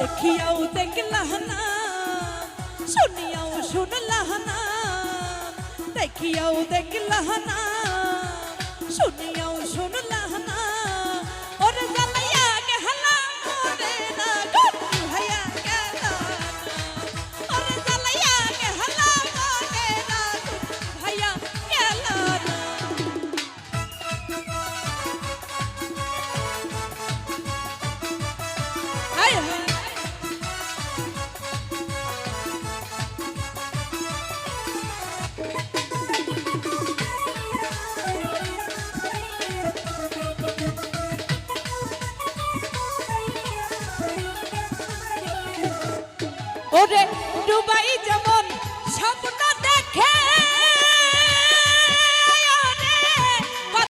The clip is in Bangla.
দেখিয়াও দেখলাহ না শুনিয়াও শুনলাহ না দেখিয়াও দেখলাহ না শুনি ওরে ডুবাই যাব।